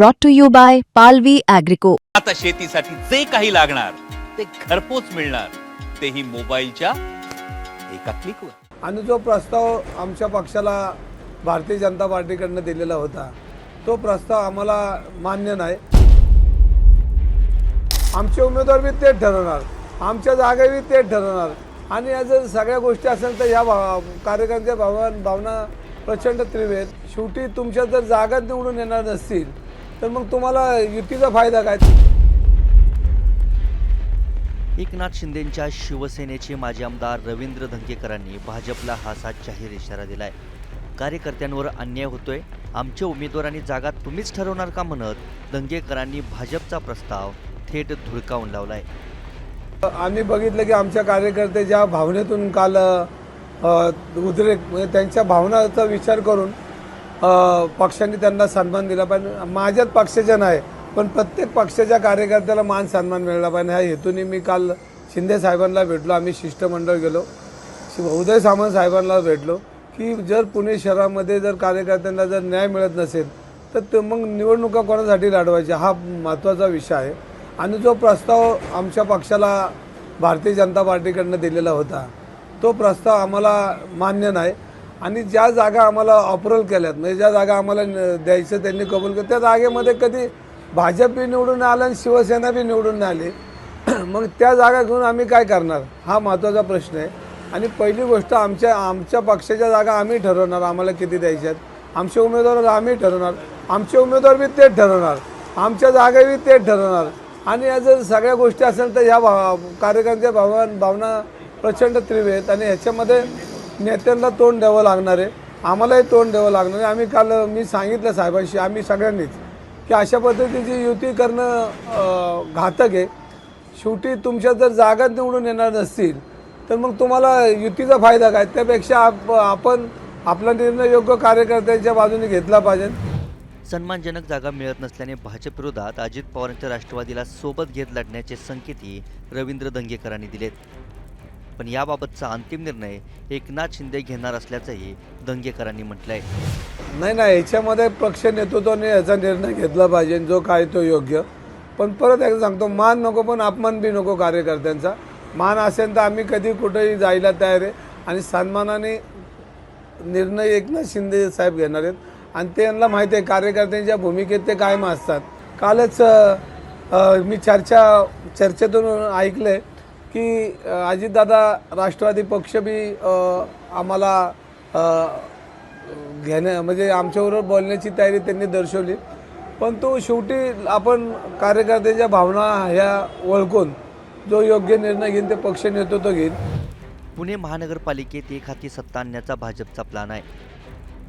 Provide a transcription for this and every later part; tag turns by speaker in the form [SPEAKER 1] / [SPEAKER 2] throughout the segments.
[SPEAKER 1] brought to you by Palvi Agrico.
[SPEAKER 2] आता शेतीसाठी जे काही लागणार ते घरपोच मिळणार. तेही मोबाईलच्या एका क्लिकवर.
[SPEAKER 3] आणि जो प्रस्ताव आमच्या पक्षाला भारतीय जनता पार्टीकडनं दिलेला होता तो प्रस्ताव आम्हाला मान्य नाही. आमचे उमेदवार बी तेच ठरवणार आमच्या जागा बी तेच ठरवणार. आणि या जर सगळ्या गोष्टी असेल तर ह्या भाव कार्यकर्त्या भावना भावना प्रचंड तीव्र आहेत. शेवटी तुमच्या जर जागा निवडून येणार नसतील तर मग तुम्हाला युतीचा फायदा काय?
[SPEAKER 4] एकनाथ शिंदेंच्या शिवसेनेचे माजी आमदार रवींद्र धंगेकरांनी भाजपला हा साथ जाहीर इशारा दिलाय. कार्यकर्त्यांवर अन्याय होतोय. आमच्या उमेदवारांनी जागा तुम्हीच ठरवणार का म्हणत धंगेकरांनी भाजपचा प्रस्ताव थेट धुडकावून लावलाय.
[SPEAKER 3] आम्ही बघितलं की आमच्या कार्यकर्ते ज्या भावनेतून काल उद्रेक म्हणजे त्यांच्या भावनाचा विचार करून पक्षाने त्यांना सन्मान दिला पाहिजे. माझ्याच पक्षाच्या नाही पण प्रत्येक पक्षाच्या कार्यकर्त्याला मान सन्मान मिळाला पाहिजे. ह्या हेतूने मी काल शिंदे साहेबांना भेटलो. आम्ही शिष्टमंडळ गेलो. उदय सामंत साहेबांना भेटलो की जर पुणे शहरामध्ये जर कार्यकर्त्यांना जर न्याय मिळत नसेल तर ते मग निवडणुका कोणासाठी लढवायच्या? हा महत्त्वाचा विषय आहे. आणि जो प्रस्ताव आमच्या पक्षाला भारतीय जनता पार्टीकडनं दिलेला होता तो प्रस्ताव आम्हाला मान्य नाही. आणि ज्या जागा आम्हाला ऑपरल केल्यात म्हणजे ज्या जागा आम्हाला न- द्यायचं त्यांनी कबूल केलं. त्या जागेमध्ये कधी भाजप बी निवडून आलं आणि शिवसेना बी निवडून आली मग त्या जागा घेऊन आम्ही काय करणार? हा महत्त्वाचा प्रश्न आहे. आणि पहिली गोष्ट आमच्या आमच्या पक्षाच्या जागा आम्ही ठरवणार आम्हाला किती द्यायच्यात आमचे उमेदवार आम्ही ठरवणार. आमचे उमेदवार बी तेच ठरवणार. आमच्या जागा बी तेच ठरवणार. आणि या जर सगळ्या गोष्टी असेल तर ह्या भा कार्यकर्त्या भावन भावना प्रचंड तीव्र आहेत. आणि ह्याच्यामध्ये नेत्यांना तोंड द्यावं लागणार आहे. आम्हालाही तोंड द्यावं लागणार आहे. आम्ही काल मी सांगितलं साहेबांशी आम्ही सगळ्यांनीच की अशा पद्धतीची युती करणं घातक आहे. शेवटी तुमच्या जर जागा निवडून येणार नसतील तर मग तुम्हाला युतीचा फायदा काय? त्यापेक्षा आप आपण आपला निर्णय योग्य कार्यकर्त्यांच्या बाजूने घेतला पाहिजे.
[SPEAKER 4] सन्मानजनक जागा मिळत नसल्याने भाजप विरोधात अजित पवारांच्या राष्ट्रवादीला सोबत घेत लढण्याचे संकेतही रवींद्र दंगेकरांनी दिलेत. पण याबाबतचा अंतिम निर्णय एकनाथ शिंदे घेणार असल्याचंही दंगेकरांनी म्हटलंय.
[SPEAKER 3] नाही नाही याच्यामध्ये पक्ष नेतृत्वाने याचा निर्णय घेतला पाहिजे जो काय तो योग्य. पण परत एकदा सांगतो मान नको पण अपमान बी नको कार्यकर्त्यांचा. मान असेल तर आम्ही कधी कुठेही जायला तयार आहे. आणि सन्मानाने निर्णय एकनाथ शिंदे साहेब घेणार आहेत. आणि ते यांना माहिती आहे कार्यकर्त्यांच्या भूमिकेत ते कायम असतात. कालच मी चर्चा चर्चेतून ऐकलं आहे की अजितदादा राष्ट्रवादी पक्ष बी आम्हाला अ, घेण्या म्हणजे आमच्याबरोबर बोलण्याची तयारी त्यांनी दर्शवली. पण तो शेवटी आपण कार्यकर्त्यांच्या भावना ह्या ओळखून जो योग्य निर्णय घेईन ते पक्ष नेतृत्व घेईन.
[SPEAKER 4] पुणे महानगरपालिकेत एक हाती सत्ता आणण्याचा भाजपचा प्लान आहे.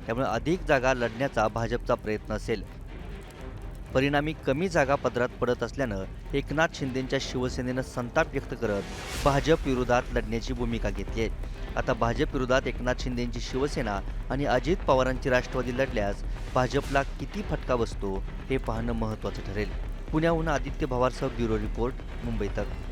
[SPEAKER 4] त्यामुळे अधिक जागा लढण्याचा भाजपचा प्रयत्न असेल. परिणामी कमी जागा पदरात पडत असल्यानं एकनाथ शिंदेंच्या शिवसेनेनं संताप व्यक्त करत भाजप विरोधात लढण्याची भूमिका घेतली आहे. आता भाजप विरोधात एकनाथ शिंदेंची शिवसेना आणि अजित पवारांची राष्ट्रवादी लढल्यास भाजपला किती फटका बसतो हे पाहणं महत्त्वाचं ठरेल. पुण्याहून आदित्य भवारसह ब्युरो रिपोर्ट मुंबई तक.